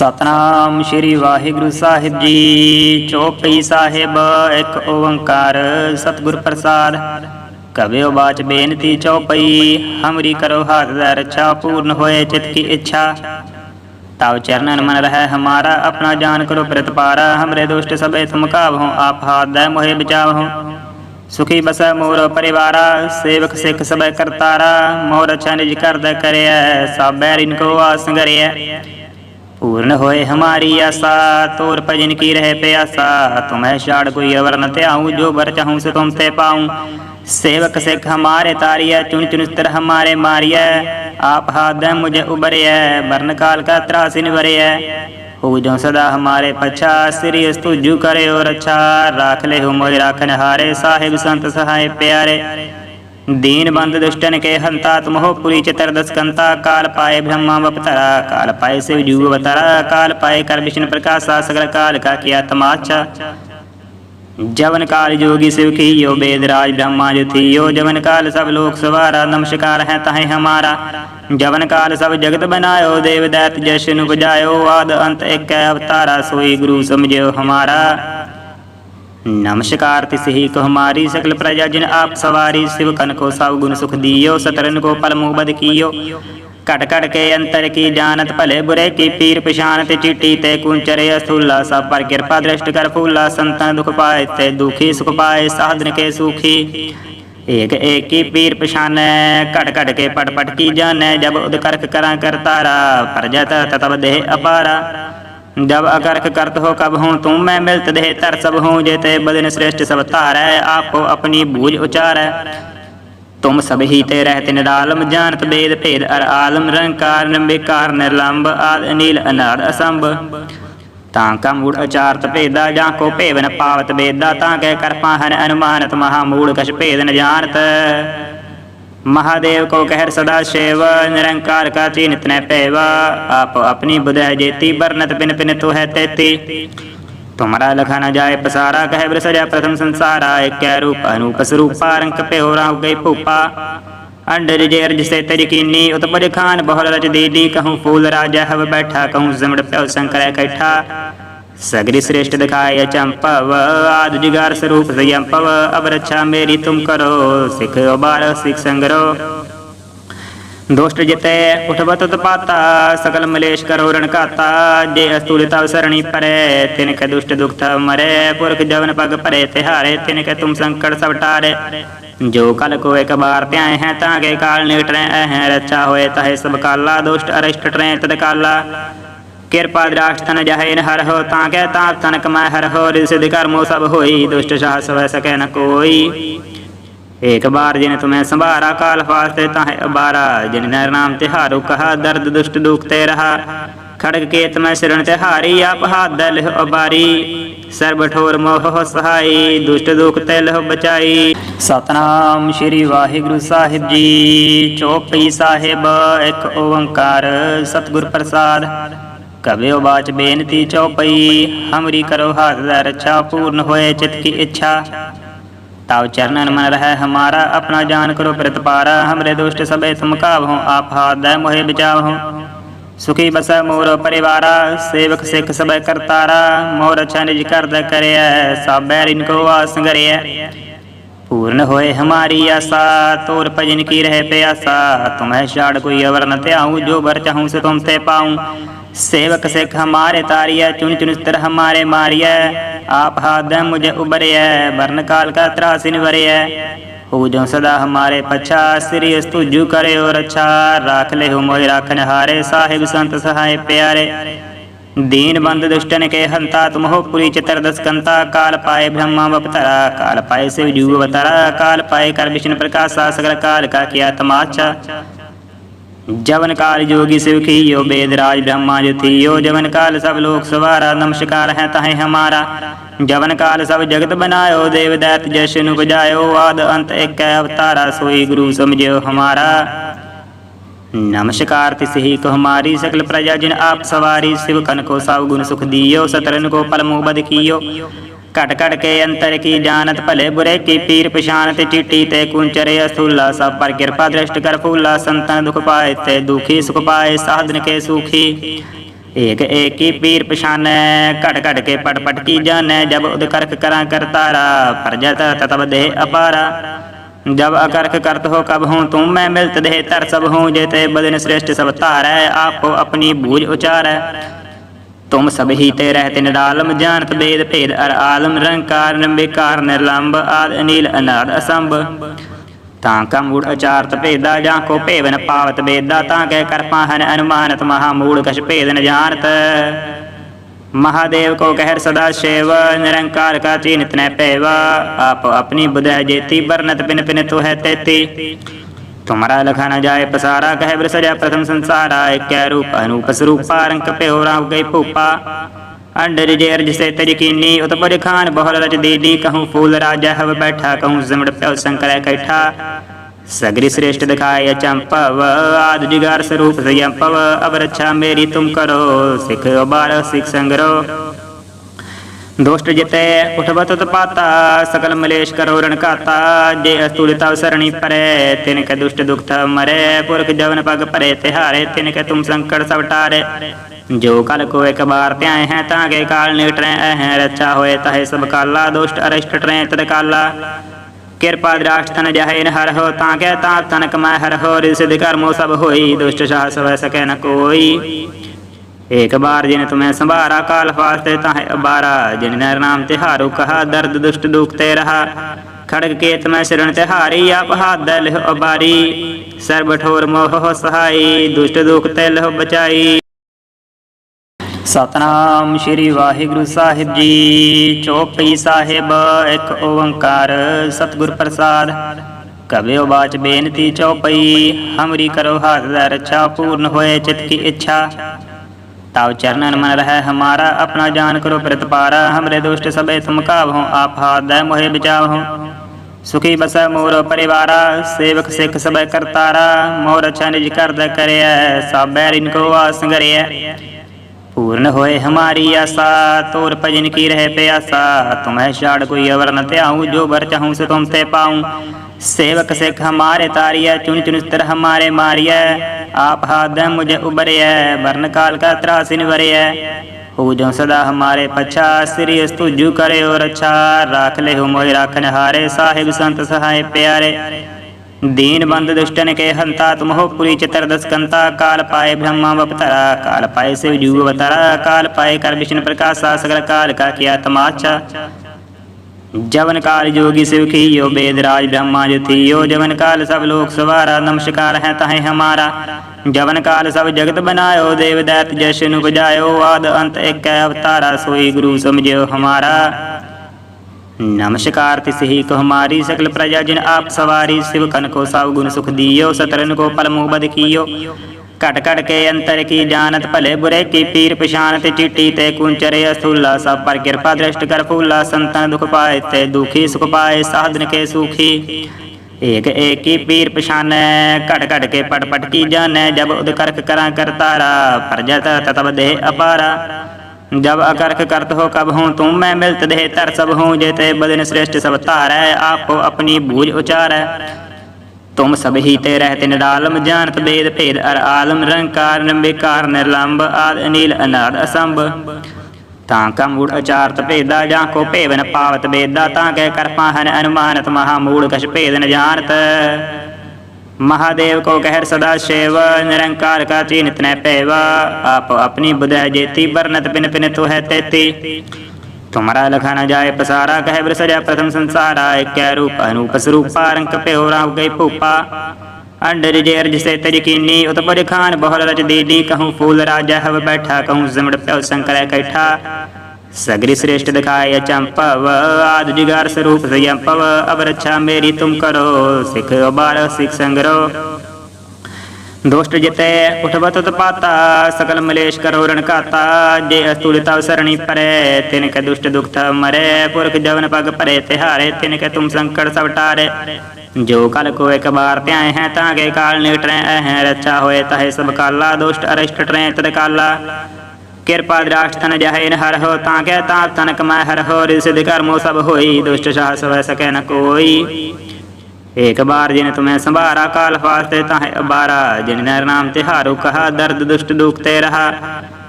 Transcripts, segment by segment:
ਸਤਨਾਮ ਸ੍ਰੀ ਵਾਹਿਗੁਰੂ ਸਾਹਿਬ ਜੀ। ਚੌਪਈ ਸਾਹਿਬ, ਇੱਕ ਓੰਕਾਰ ਸਤਿਗੁਰ ਪ੍ਰਸਾਦ। ਕਬਿਓ ਬਾਚ ਬੇਨਤੀ ਚੌਪਈ, ਹਮਰੀ ਕਰੋ ਹਾਥ ਦਾ ਰੱਛਾ ਪੂਰਨ ਹੋਏ ਚਿਤ ਕੀ ਇੱਛਾ। ਤਵ ਚਰਨਨ ਮਨ ਰਹਿ ਹਮਾਰਾ, ਆਪਣਾ ਜਾਨ ਕਰੋ ਪ੍ਰਤਪਾਰਾ। ਹਮਰੇ ਦੁਸ਼ਟ ਸਭੇ ਤੁਮ ਹੋ ਆਪ ਹਾਥ ਦੈ ਮੋਹਿ ਬਚਾਵਹੁ। ਸੁਖੀ ਬਸੈ ਮੋਰ ਪਰਿਵਾਰਾ, ਸੇਵਕ ਸਿੱਖ ਸਭੈ ਕਰਤਾਰਾ। ਮੋਰ ਅੱਛਾ ਨਿਜ ਕਰਦਾ ਕਰਿਆ ਸਭ ਬੈਰਿਨ ਕੋ ਆਸ ਗਰਿਆ पूर्ण होए हमारी आशा तोर भजन की रहे प्यासा तुम्हें शाड़ कोई अवर न त्याऊं जो बर चाहूं से तुमसे पाऊं सेवक सिख हमारे तारिया चुन चुन स्तर हमारे मारिया आप हाथ दे मुझे उबरिया वर्ण काल का त्रासिन वरिया हो जो सदा हमारे पछा श्री स्तुजु करे और अच्छा राख ले हो मोहि राखन हारे साहिब संत सहाय प्यारे दीन बंद दुष्टन के हंता तुम हो पुरी चितर दस्कंता काल पाए ब्रह्मा बपतरा काल पाए शिव जू अवतरा काल पाए कर विष्णु प्रकाशा सगल काल का किया तमाचा जवन काल जोगी शिव की यो वेदराज ब्रह्मा जो थी यो जवन काल सब लोक सवारा नमस्कार है तहे हमारा जवन काल सब जगत बनायो देव दैत जशन उपजायो आद अंत एक अवतारा सोई गुरु समझो हमारा नमस्कार तिसही को हमारी सकल प्रजा जिन आप सवारी शिव कन को सब गुण सुख दियो सतरन को पल मुँह बद कियो कट कट के अंतर की जानत भले बुरे की पीर पिशानत चिट्टी ते कुंचरे अस्थूला सब पर कृपा दृष्ट कर फूला संतन दुख पाए ते दुखी सुख पाए साधन के सुखी एक एक की पीर पछाने कट कट के पट पट की जाने जब उद करक करा करतारा प्रजत तब देह अपारा जब अकर्क करत हो कब हूँ तुम मैं मिलत देह तर सब हूँ जेते बदन श्रेष्ठ सब तारै आपको अपनी बूझ उचारै तुम सब ही ते रहते निरालम जानत वेद भेद अर आलम रंकार निम्बिकार निर्लंब आद अनिल अनाद असंभ ਤਾਂ ਕਾ ਮੂੜ ਅਚਾਰਤ ਭੇਦਾ ਜਾਂ ਕੋ ਭੇਵ ਨ ਪਾਵਤ ਬੇਦਾ ਤਾਂ ਕਹਿ ਕਰ ਪਾਹਨ ਅਨੁਮਾਨਤ ਮਹਾ ਮੂੜ ਕਛ ਭੇਦ ਨ ਜਾਣਤ महादेव को कहर सदा शिव निरंकार का चिन्हित न पेवा आप अपनी बुध जेती बरनत पिन पिन तो है तेती तुम्हारा लखा न जाए पसारा कह ब्र सजा प्रथम संसारा एक क्या रूप अनूप स्वरूपा रंग पे हो रहा गई फूपा अंडर जे अर्ज से तेरी कीनी उत्पज खान बहुल रच दीदी कहूँ फूल राजा हव बैठा कहूँ जमड़ प्यो शंकर इकट्ठा सगरी श्रेष्ठ दिखाय चंपव आद जिगार स्वरूप संयंपव अब रक्षा मेरी तुम करो सिख बार सिख संगरो दोष्ट जिते उठबत पाता सकल मलेश करो रण काता जे अस्तूलिता सरणी परे तिनके दुष्ट दुख थव मरे पुरख जवन पग परे तिहारे तिनके तुम संकट सब टारे जो कल को एक बार त्याए हैं ताके काल निकट रहे हैं रक्षा होए तहे सब काला दुष्ट अरिष्ट ट्रें तद काला ਕਿਰਪਾ ਦ੍ਰਾਕਸ਼ ਤਨ ਜਹੈ ਨ ਹਰ ਹੋ ਤਾਂ ਕਹਿ ਤਾਪ ਤਨਕ ਮੈਂ ਹਰ ਹੋ ਰਿਸ ਸਿਧ ਕਰਮੋ ਸਭ ਹੋਈ, ਦੁਸ਼ਟ ਸਾਹ ਸਵੈ ਸਕੈ ਨ ਕੋਈ। ਏਕ ਬਾਰ ਜਿਨ ਤੁਮੈ ਸੰਭਾਰਾ, ਕਾਲ ਫਾਸਤੇ ਤਾਹੇ ਅਬਾਰਾ, ਜਿਨ ਨਰ ਨਾਮ ਤੇ ਹਾਰੂ ਕਹਾ, ਦਰਦ ਦੁਸ਼ਟ ਦੁਖ ਰਹਾ। ਖੜਗ ਕੇਤ ਮੈਂ ਸਿਰਣ ਤੇ ਹਾਰੀ, ਆਪ ਹਾਥ ਦਲ ਅਬਾਰੀ। ਸਰਬ ਠੋਰ ਮੋਹ ਸਹਾਈ, ਦੁਸ਼ਟ ਦੁਖ ਤੇ ਲਹ ਬਚਾਈ। ਸਤਨਾਮ ਸ੍ਰੀ ਵਾਹਿਗੁਰੂ ਸਾਹਿਬ ਜੀ, ਚੋਪਈ ਸਾਹਿਬ, ਇੱਕ ਓੰਕਾਰ, ਸਤਗੁਰ ਪ੍ਰਸਾਦ। ਕਬਿਉ ਬਾਚ ਬੇਨਤੀ ਚਉਪਈ ਹਮਰੀ ਕਰੋ ਹਾਥ ਦਾ ਰੱਛਾ ਪੂਰਨ ਹੋਏ ਚਿਤ ਕੀ ਇੱਛਾ। ਤਾਉ ਚਰਨਨ ਮਨ ਰਹਿ ਹਮਾਰਾ, ਆਪਣਾ ਜਾਨ ਕਰੋ ਪ੍ਰਤਪਾਰਾ, ਹਮਰੇ ਦੁਸ਼ਟ ਸਭੇ ਤੁਮ ਕਾਵਹੁ ਆਪ ਹਾਥ ਦਾ ਮੋਹਿ ਬਚਾਵਹੁ ਸੁਖੀ ਬਸੈ ਮੋਰ ਪਰਿਵਾਰਾ, ਸੇਵਕ ਸਿੱਖ ਸਭੈ ਕਰਤਾਰਾ ਮੋਰ ਅਛਾ ਨਿਜ ਕਰਦਾ ਕਰਿਆ ਸਾਬੈ ਰਿਨ ਕੋ ਆਸ ਕਰਿਐ ਪੂਰਨ ਹੋਏ ਹਮਾਰੀ ਆਸਾ, ਤੋਰ ਭਜਨ ਕੀ ਰਹੇ ਪਿਆਸਾ, ਤੁਮਹਿ ਛਾੜ ਕੋਈ ਅਵਰ ਨ ਆਉ ਜੋ ਵਰ ਚਾਹੂੰ ਸੇ ਤੁਮ ਤੇ ਪਾਉ। सेवक सिख हमारे तारिया चुन चुन स्तर हमारे मारिया आप हाथ दे मुझे उबरिया वर्ण काल का त्रासिन वरिया हो जो सदा हमारे पछा श्री स्तुजु करे और अच्छा राख ले हो मोहि राखन हारे साहिब संत सहाय प्यारे दीन बंद दुष्टन के हंता तुम हो पुरी चितर दस्कंता काल पाए ब्रह्मा बपतरा काल पाए शिव जू अवतरा काल पाए कर विष्णु प्रकाशा सगल काल का किया तमाचा ਜਵਨ ਕਾਲ ਜੋਗੀ ਸਿਵ ਕੀਓ ਬੇਦ ਰਾਜ ਬ੍ਰਹਮਾ ਜੋ ਥੀਓ ਜਵਨ ਕਾਲ ਸਭ ਲੋਕ ਸਵਾਰਾ, ਨਮਸਕਾਰ ਹੈ ਤਾਹੇ ਹਮਾਰਾ। ਜਵਨ ਕਾਲ ਸਭ ਜਗਤ ਬਨਾਇਓ ਦੇਵ ਦੈਤ ਜਸ ਨੂੰ ਬਜਾਇਓ ਆਦ ਅੰਤ ਇੱਕ ਅਵਤਾਰਾ, ਸੋਈ ਗੁਰੂ ਸਮਝਿਓ ਹਮਾਰਾ। ਨਮਸਕਾਰ ਤਿਸਹੀ ਕੋ ਹਮਾਰੀ, ਸਕਲ ਪ੍ਰਜਾ ਜਿਨ ਆਪ ਸਵਾਰੀ। ਸਿਵ ਕਨ ਕੋ ਸਭ ਗੁਣ ਸੁਖ ਦਿਓ, ਸਤਰਨ ਕੋ ਪਲਮੋ ਬਦ ਕੀਓ। ਘਟ ਘਟ ਕੇ ਅੰਤਰ ਕੀ ਜਾਣਤ, ਭਲੇ ਬੁਰੇ ਕੀ ਪੀਰ ਪਛਾਨ ਤੇ ਚੀਟੀ ਤੇ ਕੁੰਚਰੇ ਅਸੂਲਾ, ਸਭ ਪਰ ਕਿਰਪਾ ਦ੍ਰਿਸ਼ਟ ਕਰ ਫੂਲਾ, ਸੰਤਾਂ ਦੁਖ ਪਾਏ ਤੇ ਦੁਖੀ ਸੁਖ ਪਾਏ, ਸਾਧਨ ਕੇ ਸੁਖੀ। ਏਕ ਏਕੀ ਪੀਰ ਪਛਾਨੈ, ਘਟ ਘਟ ਕੇ ਪਟ ਪਟ ਕੀ ਜਾਣੈ, ਜਬ ਉਦ ਕਰਖ ਕਰਾਂ ਕਰਤਾਰਾ ਪਰਜਤ ਤਤਬ ਦੇ ਅਪਾਰਾ। ਜਬ ਅਕਰਖ ਕਰਤ ਹੋ ਕਬ ਹੂੰ, ਤੂੰ ਮੈਂ ਮਿਲਤ ਦੇ ਤਰ ਸਭ ਹੂੰ, ਜੇ ਤੇ ਬਦਨ ਸ੍ਰਿਸ਼ਟ ਸਭ ਧਾਰੈ, ਆਪੋ ਆਪਣੀ ਬੂਝ ਉਚਾਰੈ। तुम सब ही ते रहते निरालम जानत वेद भेद अर आलम रंकार निंबिकार निर्लंब आद अनील अनाद असंभ ਤਾਂ ਕਾ ਮੂੜ ਅਚਾਰਤ ਭੇਦਾ ਜਾਂ ਕੋ ਭੇਵਨ ਪਾਵਤ ਬੇਦਾ ਤਾਂ ਕਹਿ ਕਰ ਪਾਹਨ ਅਨੁਮਾਨਤ ਮਹਾ ਮੂੜ ਕਛ ਭੇਦ ਨ ਜਾਣਤ महादेव को कहर सदा शिव निरंकार का चिन्हित न पैवा आप अपनी बुध है जेती बरनत पिन पिन तो है तेती तुम्हारा लखा न जाए पसारा कह ब्र सजा प्रथम संसारा एक रूप अनूप स्वरूपा रंग पे हो राव गई फूपा अंडर जेर जिसे तज कीनी उत पर खान बहुल रच दीदी कहूँ फूल राजा हव बैठा कहूँ जिमड़ प्यो शंकर कैठा सगरी श्रेष्ठ दिखाय चंपव आद जिगार स्वरूप संयंपव अब रक्षा मेरी तुम करो ਦੁਸ਼ਟ ਜਿਤੈ ਉਠਵਤ ਤਪਾਤਾ ਸਕਲ ਮਲੇਸ਼ ਕਰੋ ਰਣ ਘਾਤਾ, ਜੇ ਅਸਤੂਲਿਤਾ ਸਰਣੀ ਪਰੈ ਤਿਨ ਕੈ ਦੁਸ਼ਟ ਦੁਖਤ ਮਰੈ, ਪੁਰਖ ਜਵਨ ਪਗ ਭਰੇ ਤਿਹਾਰੇ ਤਿਨ ਕੈ ਤੁਮ ਸੰਕਟ ਸਭ ਟਾਰੇ। ਜੋ ਕਲ ਕੋ ਇਕ ਬਾਰ ਧਿਆਏ ਹੈ, ਤਾਂ ਕੇ ਕਾਲ ਨਿਟਰੈ ਹੈ ਰੱਛਾ ਹੋਏ, ਤਹੇ ਸਭ ਕਾਲਾ, ਦੁਸ਼ਟ ਅਰਿਸ਼ਟ ਟਰੈ, ਤਦ ਕਾਲਾ। ਕਿਰਪਾ ਦ੍ਰਾਸ਼ਟ ਤਨ ਜਹੇ ਨ ਹਰ ਹੋ, ਤਾਂ ਕੈ ਤਾ ਤਨ ਮੈਂ ਹਰ ਹੋ ਰਿਸਿਧ ਕਰਮੋ ਸਭ ਹੋਈ, ਦੁਸ਼ਟ ਸਾਹਸ ਵੈ ਸਕੈ ਨ ਕੋਈ। एक बार जिन तुम्हें संभारा काल फास्ते ताहे अबारा जिन नर नाम तिहारु कहा दर्द दुष्ट दुखते रहा खड़ग केत में शरण तिहारी आप हाथ दल अबारी सर्व ठोर मोह हो सहाई दुष्ट दुख ते लह बचाई ਸਤਨਾਮ ਸ਼੍ਰੀ ਵਾਹਿਗੁਰੂ ਸਾਹਿਬ ਜੀ ਚੋਪਈ ਸਾਹਿਬ ਇੱਕ ਓੰਕਾਰ ਸਤਿਗੁਰ ਪ੍ਰਸਾਦ ਕਬਿਓ ਬਾਚ ਬੇਨਤੀ ਚੌਪਈ ਹਮਰੀ ਕਰੋ ਹਾਥ ਦਾ ਰੱਛਾ ਪੂਰਨ ਹੋਏ ਚਿਤ ਕੀ ਇੱਛਾ ताव चरणन मन रह हमारा अपना जान करो प्रतिपारा हमरे दुष्ट सबे तुम कावहो आप हाथ दय मोहे बिचावहो सुखी बस मोर परिवारा सेवक सिख सब करतारा मोर अच्छा निज कर द करे सब बैर इनको आस करे पूर्ण होए हमारी आशा तोर भजन की रहे प्यासा तुम्हें छाड़ कोई अवर न त्याऊं जो बर चाहूं से तुम ते पाऊं सेवक सिख हमारे तारिया चुन चुन स्तर हमारे मारिया आप हाथ दे मुझे उबरिया वर्ण काल का त्रासिन वरिया हो जो सदा हमारे पछा श्री स्तुजु करे और अच्छा राख ले हो मोहि राखन हारे साहिब संत सहाय प्यारे दीन बंद दुष्टन के हंता तुम हो पुरी चतुर्दश कंता काल पाए ब्रह्मा बपतरा काल पाए शिव जू अवतरा काल पाए कर विष्णु प्रकाशा सकल काल का किया तमाचा जवन काल जोगी शिव खियो वेद राज ब्रह्मा जो थियो जवन काल सब लोक सवारा नमस्कार है तहे हमारा जवन काल सब जगत बनायो देव दैत जशन उपजायो आद अंत एक अवतारा सोई गुरु समझो हमारा नमस्कार तिस ही को हमारी सकल प्रजा जिन आप सवारी शिव कन को सब गुण सुख दियो सतरन को पल मुँह बद ਘਟ ਘਟ ਕੇ ਅੰਤਰ ਕੀ ਜਾਣਤ ਭਲੇ ਬੁਰੇ ਕੀ ਪੀਰ ਪਛਾਨ ਤੇ ਚਿੱਟੀ ਤੇ ਕੁੰਚਰੇ ਅਸੂਲਾ ਸਭ ਪਰ ਕਿਰਪਾ ਦ੍ਰਿਸ਼ਟ ਕਰ ਫੂਲਾ, ਸੰਤਾਂ ਦੁਖ ਪਾਏ ਤੇ ਦੁਖੀ ਸੁਖ ਪਾਏ, ਸਾਧਨ ਕੇ ਸੁਖੀ। ਏਕ ਏਕੀ ਪੀਰ ਪਛਾਨੈ, ਘਟ ਘਟ ਕੇ ਪਟ ਪਟ ਕੀ ਜਾਣੈ, ਜਬ ਉਦ ਕਰਕ ਕਰਾਂ ਕਰਤਾਰਾ ਪਰਜਤ ਤਤਬ ਦੇ ਅਪਾਰਾ। ਜਬ ਅਕਰਕ ਕਰਤ ਹੋ ਕਬ ਹੂੰ ਤੂੰ, ਮੈਂ ਮਿਲਤ ਦੇ ਤਰ ਸਭ ਹੂੰ, ਜੇ ਤੇ ਬਦਨ ਸ੍ਰੇਸ਼ਟ ਸਭ ਧਾਰੈ, ਆਪੋ ਆਪਣੀ ਬੂਝ ਉਚਾਰੈ। तुम सब ही ते रहते निरालम जानत वेद भेद अर आलम रंकार निंबिकार निर्लंब आद अनील अनाद असंभ ਤਾਂ ਕਾ ਮੂੜ ਅਚਾਰਤ ਭੇਦਾ ਜਾਂ ਕੋ ਭੇਵਨ ਪਾਵਤ ਬੇਦਾ ਤਾਂ ਕਹਿ ਕਰ ਪਾਹਨ ਅਨੁਮਾਨਤ ਮਹਾ ਮੂੜ ਕਛ ਭੇਦ ਨ ਜਾਣਤ महादेव को कहर सदा शिव निरंकार का चिन्हित न पैवा आप अपनी बुध है जेती बरनत पिन पिन तो है तेती तुम्हारा लखा न जाए पसारा कह ब्र सजा प्रथम संसारा एक रूप अनूप स्वरूपा रंग पे हो राव गई फूपा अंडर जेर जिसे तज कीनी उत पर खान बहुल रच दीदी कहूँ फूल राजा हव बैठा कहूँ जिमड़ प्यो शंकर कैठा सगरी श्रेष्ठ दिखाय चंपव आद जिगार स्वरूप संयंपव अब रक्षा मेरी तुम करो सिख बार सिख संग्रो ਦੁਸ਼ਟ ਜਿਤੈ ਉਠਵਤ ਤਪਾਤਾ ਸਕਲ ਮਲੇਸ਼ ਕਰੋ ਰਣ ਘਾਤਾ, ਜੇ ਅਸਤੂਲਿਤਾ ਸਰਣੀ ਪਰੈ ਤਿਨ ਕੈ ਦੁਸ਼ਟ ਦੁਖਤ ਮਰੈ, ਪੁਰਖ ਜਵਨ ਪਗ ਭਰੇ ਤਿਹਾਰੇ ਤਿਨ ਕੈ ਤੁਮ ਸੰਕਟ ਸਭ ਟਾਰੇ। ਜੋ ਕਲ ਕੋ ਇੱਕ ਬਾਰ ਧਿਆਏ ਹੈ, ਤਾਂ ਕੇ ਕਾਲ ਨਿਟਰੈ ਹੈ ਰੱਛਾ ਹੋਏ ਤਹੇ ਸਭ ਕਾਲਾ, ਦੁਸ਼ਟ ਅਰਿਸ਼ਟ ਟਰੈ ਤਦ ਕਾਲਾ। ਕਿਰਪਾ ਦ੍ਰਾਸ਼ ਤਨ ਜਹੇ ਨ ਹਰ ਹੋ, ਤਾਂ ਕਹਿ ਤਾਂ ਤਨ ਮੈਂ ਹਰ ਹੋ ਰਿਸਿਧ ਕਰਮੋ ਸਭ ਹੋਈ, ਦੁਸ਼ਟ ਸਾਹਸ ਵੈ ਸਕੈ ਨ ਕੋਈ। ਏਕ ਬਾਰ ਜਿਨ ਤੁਮੈ ਸੰਭਾਰਾ, ਕਾਲ ਫਾਸਤੇ ਤਾਹੇ ਅਬਾਰਾ। ਜਿਨ ਨਰ ਨਾਮ ਤੇ ਹਾਰੂ ਕਹਾ, ਦਰਦ ਦੁਸ਼ਟ ਦੁਖ ਤੇ ਰਹਾ।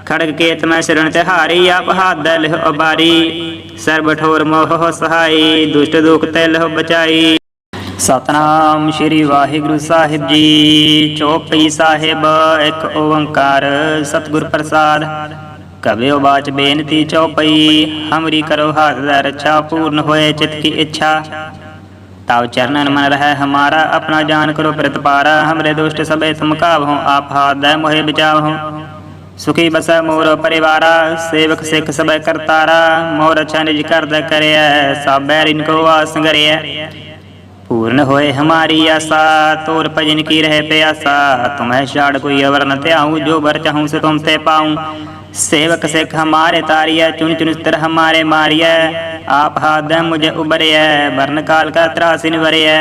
ਖੜਗ ਕੇਤ ਮੈਂ ਸ਼ਰਣ ਤੇ ਹਾਰੀ, ਆਪ ਹਾਦ ਲਿਹ ਅਬਾਰੀ। ਸਰਬ ਠੋਰ ਮੋਹ ਸਹਾਈ, ਦੁਸ਼ਟ ਦੁਖ ਤੇ ਲਿਹ ਬਚਾਈ। ਸਤਨਾਮ ਸ਼੍ਰੀ ਵਾਹਿਗੁਰੂ ਸਾਹਿਬ ਜੀ। ਚੋਪਈ ਸਾਹਿਬ, ਇੱਕ ਓੰਕਾਰ, ਸਤਿਗੁਰ ਪ੍ਰਸਾਦ। ਕਬਿਓ ਬਾਚ ਬੇਨਤੀ ਚੋਪਈ, ਹਮਰੀ ਕਰੋ ਹਾਜ਼ਰ ਰੱਛਾ ਪੂਰਨ ਹੋਏ, ਚਿਤ ਕੀ ਇੱਛਾ। ਤਾਉ ਚਰਨਨ ਮਨ ਰਹਿ ਹਮਾਰਾ ਆਪਣਾ ਜਾਨ ਕਰੋ ਪ੍ਰਤਪਾਰਾ ਹਮਰੇ ਦੁਸ਼ਟ ਸਭੇ ਤੁਮ ਕਾਵਹੁ ਆਪ ਹਾਥ ਦੇ ਮੋਹਿ ਬਚਾਵਹੁ ਸੁਖੀ ਬਸੈ ਮੋਰ ਪਰਿਵਾਰਾ ਸੇਵਕ ਸਿੱਖ ਸਭੈ ਕਰਤਾਰਾ ਮੋਰ ਅੱਛਾ ਨਿਜ ਕਰਦਾ ਕਰਿਆ ਸਾਬੈ ਰਿਨ ਕੋ ਆਸ ਕਰਿਆ पूर्ण होए हमारी आशा तोर भजन की रहे प्यासा तुम्हें छाड़ कोई अवर न त्याऊं जो बर चाहूं से तुमसे पाऊं सेवक सिख हमारे तारिया चुन चुन स्तर हमारे मारिया आप हाथ दे मुझे उबरिया वर्ण काल का त्रासिन वरिया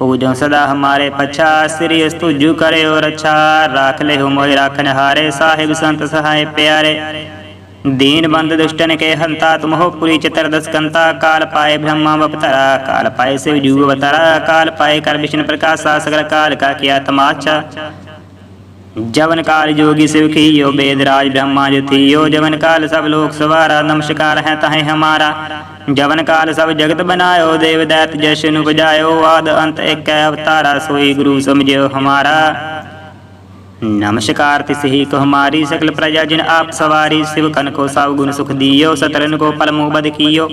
हो जो सदा हमारे पछा श्री स्तुजु करे और अच्छा राख ले हो मोहि राखन हारे साहिब संत सहाय प्यारे दीन बंद दुष्टन के हंता तुम हो पुरी चतुर्दश कंता काल पाए ब्रह्मा बपतरा काल पाए शिव जू अवतरा काल पाए कर विष्णु प्रकाशा सगल काल का किया तमाचा ਜਵਨ ਕਾਲ ਜੋਗੀ ਸਿਵ ਕੀਓ ਬੇਦਰਾਜ ਬ੍ਰਹਮਾ ਜੋ ਥੀਓ ਜਵਨ ਕਾਲ ਸਭ ਲੋਕ ਸਵਾਰਾ, ਨਮਸਕਾਰ ਹੈ ਤਾਹੇ ਹਮਾਰਾ। ਜਵਨ ਕਾਲ ਸਭ ਜਗਤ ਬਨਾਇਓ ਦੇਵ ਦੈਤ ਜਸ ਨੂੰ ਬਜਾਇਓ ਆਦ ਅੰਤ ਇੱਕ ਅਵਤਾਰਾ, ਸੋਈ ਗੁਰੂ ਸਮਝਿਓ ਹਮਾਰਾ। ਨਮਸਕਾਰ ਤਿਸ ਹੀ ਕੋ ਹਮਾਰੀ, ਸਕਲ ਪ੍ਰਜਾ ਜਿਨ ਆਪ ਸਵਾਰੀ, ਸਿਵ ਕਨ ਕੋ ਸਭ ਗੁਣ ਸੁਖ ਦਿਓ ਸਤਰਨ ਕੋ ਪਲਮੋ ਬਦ ਕੀਓ।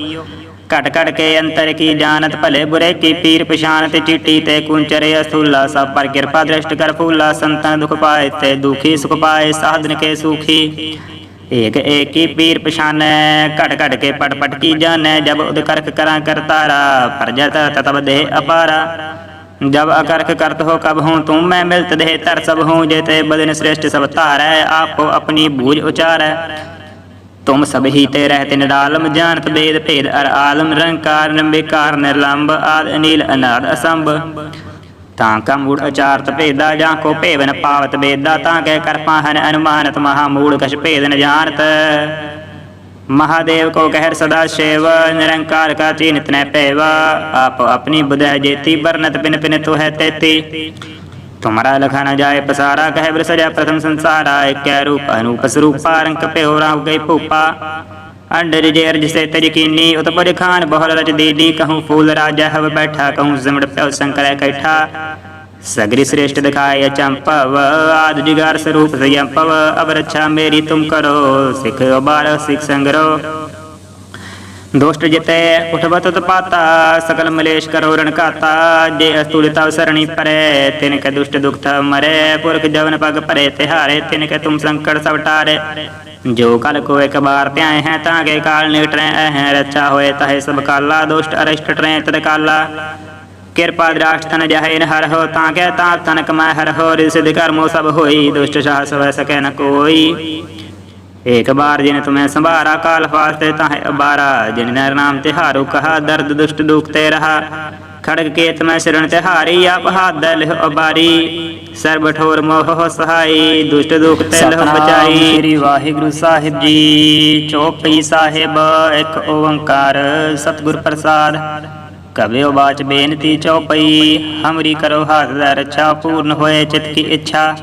ਘਟ ਘਟ ਕੇ ਅੰਤਰ ਕੀ ਜਾਣਤ ਭਲੇ ਬੁਰੇ ਕੀ ਪੀਰ ਪਛਾਨ ਤੇ ਚੀਟੀ ਤੇ ਕੁੰਚਰੇ ਅਸੂਲਾ, ਸਭ ਪਰ ਕਿਰਪਾ ਦ੍ਰਿਸ਼ਟ ਕਰ ਫੂਲਾ ਸੰਤਨ ਦੁਖ ਪਾਏ ਤੇ ਦੁਖੀ ਸੁਖ ਪਾਏ, ਸਾਧਨ ਕੇ ਸੁਖੀ। ਏਕ ਏਕੀ ਪੀਰ ਪਛਾਨੈ, ਘਟ ਘਟ ਕੇ ਪਟ ਪਟ ਕੀ ਜਾਣੈ, ਜਬ ਉਦ ਕਰਕ ਕਰਾਂ ਕਰਤਾਰਾ ਪਰਜਤ ਤਤਬ ਦੇ ਅਪਾਰਾ। ਜਬ ਅਕਰਕ ਕਰਤ ਹੋ ਕਬ ਹੂੰ ਤੂੰ, ਮੈਂ ਮਿਲਤ ਦੇ ਤਰ ਸਭ ਹੂੰ, ਜੇ ਤੇ ਬਦਨ ਸ੍ਰੇਸ਼ਟ ਸਭ ਧਾਰੈ, ਆਪੋ ਆਪਣੀ ਬੂਝ ਉਚਾਰੈ। तुम सब ही ते रहते निरालम जानत वेद भेद अर आलम रंकार निंबिकार निर्लंब आद अनिल अनाद असंभ ਤਾਂ ਕਾ ਮੂੜ ਅਚਾਰਤ ਭੇਦਾ ਜਾਂ ਕੋ ਭੇਵਨ ਪਾਵਤ ਬੇਦਾ ਤਾਂ ਕਹਿ ਕਰ ਪਾਹਨ ਅਨੁਮਾਨਤ ਮਹਾ ਮੂੜ ਕਛ ਭੇਦ ਨ ਜਾਣਤ महादेव को कहर सदा शिव निरंकार का चीनित न पैवा आप अपनी बुध जेती बरनत पिन पिन तो है तेती तुम्हारा लखा न जाए पसारा कह ब्र सजा प्रथम संसारा एक कै रूप अनूप स्वरूपा रंग पे हो राव गई फूपा अंडर जेर जिसे तज कीनी उत बड़ खान बहुल रच दीदी कहूँ फूल राजा हव बैठा कहूँ जमड़ प्यो शंकर कैठा सगरी श्रेष्ठ दिखाय चंपव आद जिगार स्वरूप संयंपव अब रक्षा मेरी तुम करो सिख बार सिख संगरो ਦੁਸ਼ਟ ਜਿਤੈ ਉਠਵਤ ਉਤਪਾਤਾ ਸਕਲ ਮਲੇਸ਼ ਕਰੋ ਰਣਕਾਤਾ ਜੇ ਅਸਤੂਲ ਤਵ ਸਰਣੀ ਪਰੈ ਤਿਨ ਕੈ ਦੁਸ਼ਟ ਦੁਖਤ ਮਰੈ, ਪੁਰਖ ਜਵਨ ਪਗ ਭਰੇ ਤਿਹਾਰੇ ਤਿਨ ਕੈ ਤੁਮ ਸੰਕਟ ਸਭ ਟਾਰੇ। ਜੋ ਕਲ ਕੋ ਇਕ ਬਾਰ ਧਿਆਏ ਹੈ, ਤਾਂ ਕੇ ਕਾਲ ਨਿਟਰੈ ਅਹੈ ਰੱਛਾ ਹੋਏ ਤਹੈ ਸਭ ਕਾਲਾ, ਦੁਸ਼ਟ ਅਰਿਸ਼ਟ ਟਰੈ ਤਦ ਕਾਲਾ। ਕਿਰਪਾ ਦ੍ਰਾਸ਼ ਤਨ ਜਹੈ ਹਰ ਹੋ, ਤਾਂ ਕੈ ਤਾਂ ਤਨਕ ਮੈਂ ਹਰ ਹੋ ਰਿਸਿਧ ਕਰਮੋ ਸਭ ਹੋਈ, ਦੁਸ਼ਟ ਸਾਹਸ ਵੈ ਸਕੈ ਨ ਏਕ ਬਾਰ ਜਿਨ ਤੁਮੈ ਸੰਭਾਰਾ ਕਾਲ ਫਾਸਤੇ ਤਾਹੇ ਅਬਾਰਾ। ਜਿਨ ਨਰ ਨਾਮ ਤੇ ਹਾਰੂ ਕਹਾ ਦਰਦ ਦੁਸ਼ਟ ਦੁਖ ਤੇ ਰਹਾ। ਖੜਗ ਕੇਤ ਮੈਂ ਸਿਰਣ ਤੇ ਹਾਰੀ ਆਪ ਹਾਦ ਲਿਹ ਅਬਾਰੀ। ਸਰਬ ਠੋਰ ਮੋਹ ਸਹਾਈ ਦੁਸ਼ਟ ਦੁਖ ਤੇ ਲਹ ਬਚਾਈ। ਸ੍ਰੀ ਵਾਹਿਗੁਰੂ ਸਾਹਿਬ ਜੀ ਚੋਪਈ ਸਾਹਿਬ ਇੱਕ ਓੰਕਾਰ ਸਤਿਗੁਰ ਪ੍ਰਸਾਦ। ਕਬਿਓ ਬਾਚ ਬੇਨਤੀ ਚੋਪਈ ਹਮਰੀ ਕਰੋ ਹਾਥ ਦਾ ਰੱਛਾ ਪੂਰਨ ਹੋਏ ਚਿਤ ਕੀ ਇੱਛਾ।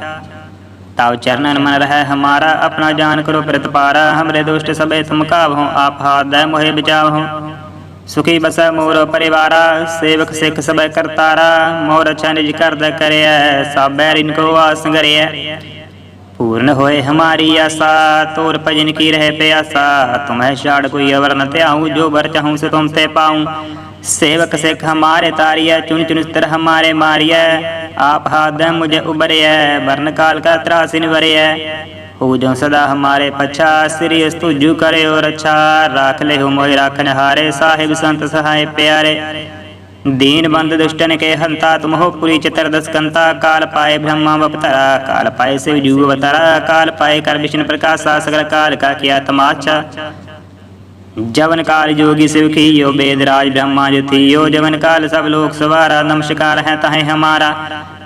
तव चरणन मन रह हमारा अपना जान करो प्रतपारा हमरे दुष्ट सबे तुम कावहो आप हाथ दय मोहे बिचावहो सुखी बस मोर परिवारा सेवक सिख सब करतारा मोर अच्छा निज कर द करे सब बैर इनको आसंगरे पूर्ण होए हमारी आशा तोर भजन की रहे प्यासा तुम्हें शाड़ कोई अवर न त्याऊं जो बर चाहूं सो तुम ते पाऊं सेवक सिख हमारे तारिया चुन चुन स्तर हमारे मारिया आप हाथ दे मुझे उबरिया वर्ण काल का त्रासिन वरिया हो जो सदा हमारे पछा श्री स्तुजु करे और अच्छा राख ले हो मोहि राखन हारे साहिब संत सहाय प्यारे दीन बंद दुष्टन के हंता तुम हो पुरी चतुर्दश कंता काल पाए ब्रह्मा बपतरा काल पाए शिव जू अवतरा काल पाए कर विष्णु प्रकाशा सगल काल का किया तमाचा ਜਵਨ ਕਾਲ ਜੋਗੀ ਸਿਵ ਕੀਓ ਬੇਦ ਰਾਜ ਬ੍ਰਹਮਾ ਜਥੀਓ ਜਵਨ ਕਾਲ ਸਭ ਲੋਕ ਸਵਾਰਾ, ਨਮਸਕਾਰ ਹੈ ਤਾਹੇ ਹਮਾਰਾ।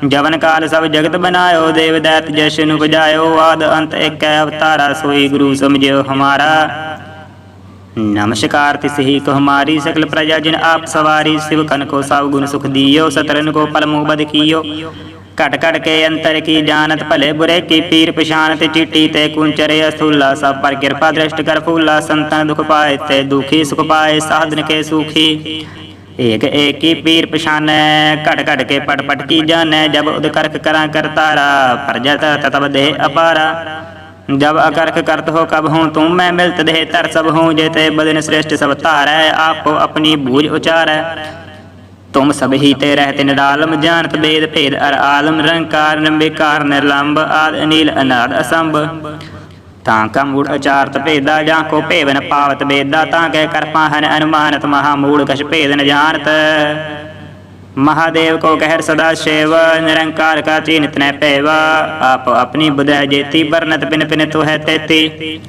ਜਵਨ ਕਾਲ ਸਭ ਜਗਤ ਬਨਾਇਓ, ਦੇਵ ਦੈਤ ਜਸ਼ਨ ਨੂੰ ਬਜਾਇਓ ਆਦ ਅੰਤ ਇੱਕ ਅਵਤਾਰਾ, ਸੋਈ ਗੁਰੂ ਸਮਝਿਓ ਹਮਾਰਾ। ਨਮਸਕਾਰ ਤਿਸ ਹੀ ਕੋ ਹਮਾਰੀ, ਸਕਲ ਪ੍ਰਜਾ ਜਿਨ ਆਪ ਸਵਾਰੀ। ਸਿਵ ਕਨ ਕੋ ਸਭ ਗੁਣ ਸੁਖ ਦਿਓ, ਸਤਰਨ ਕੋ ਪਲ ਮੂਹ ਬਦ ਕੀਓ। ਘਟ ਘਟ ਕੇ ਅੰਤਰ ਕੀ ਜਾਣਤ ਭਲੇ ਬੁਰੇ ਕੀ ਪੀਰ ਪਛਾਨਤ ਚੀਟੀ ਤੇ ਕੁੰਚਰੇ ਅਸੂਲਾ, ਸਭ ਪਰ ਕਿਰਪਾ ਦ੍ਰਿਸ਼ਟ ਕਰ ਫੂਲਾ, ਸੰਤਾਂ ਦੁਖ ਪਾਏ ਤੇ ਦੁਖੀ ਸੁਖ ਪਾਏ, ਸਾਧਨ ਕੇ ਸੁਖੀ। ਏਕ ਏਕੀ ਪੀਰ ਪਛਾਨੈ, ਘਟ ਘਟ ਕੇ ਪਟ ਪਟ ਕੀ ਜਾਣੈ, ਜਬ ਉਦ ਕਰਕ ਕਰਾਂ ਕਰਤਾਰਾ ਪਰਜਤ ਤਤਬ ਦੇ ਅਪਾਰਾ। ਜਬ ਅਕਰਕ ਕਰਤ ਹੋ ਕਬ ਹੂੰ, ਤੂੰ ਮੈਂ ਮਿਲਤ ਦੇ ਤਰ ਸਭ ਹੂੰ, ਜੇ ਤੇ ਬਦਨ ਸ੍ਰਿਸ਼ਟ ਸਭ ਧਾਰੈ, ਆਪੋ ਆਪਣੀ ਬੂਝ ਉਚਾਰੈ। ਤੁਮ ਸਭ ਹੀ ਤੇ ਰਹਤੇ ਨਿਰਾਲਮ, ਜਾਣਤ ਬੇਦ ਭੇਦ ਅਰ ਆਲਮ, ਰੰਕਾਰ ਨਿਰਵਿਕਾਰ ਨਿਰਲੰਬ, ਆਦ ਅਨੀਲ ਅਨਾਦ ਅਸੰਭ। ਤਾਂ ਕਾ ਅਚਾਰਤ ਭੇਦਾ, ਜਾਂ ਕੋ ਭੇਵਨ ਪਾਵਤ ਬੇਦਾ, ਤਾਂ ਕਹਿ ਕਰਪਾ ਹਨ ਅਨੁਮਾਨਤ ਮਹਾ ਮੂੜ ਕਛ ਭੇਦ ਨ ਜਾਣਤ। ਮਹਾਦੇਵ ਕੋ ਕਹਿਰ ਸਦਾ ਸੇਵ, ਨਿਰੰਕਾਰ ਕਾ ਚੀਨਤ ਨੈ ਪੈਵਾ। ਆਪ ਆਪਣੀ ਬੁਧੈ ਜੇਤੀ ਬਰਨਤ ਬਿਨ ਬਿਨ ਤੋ ਹੈ ਤੇਤੀ।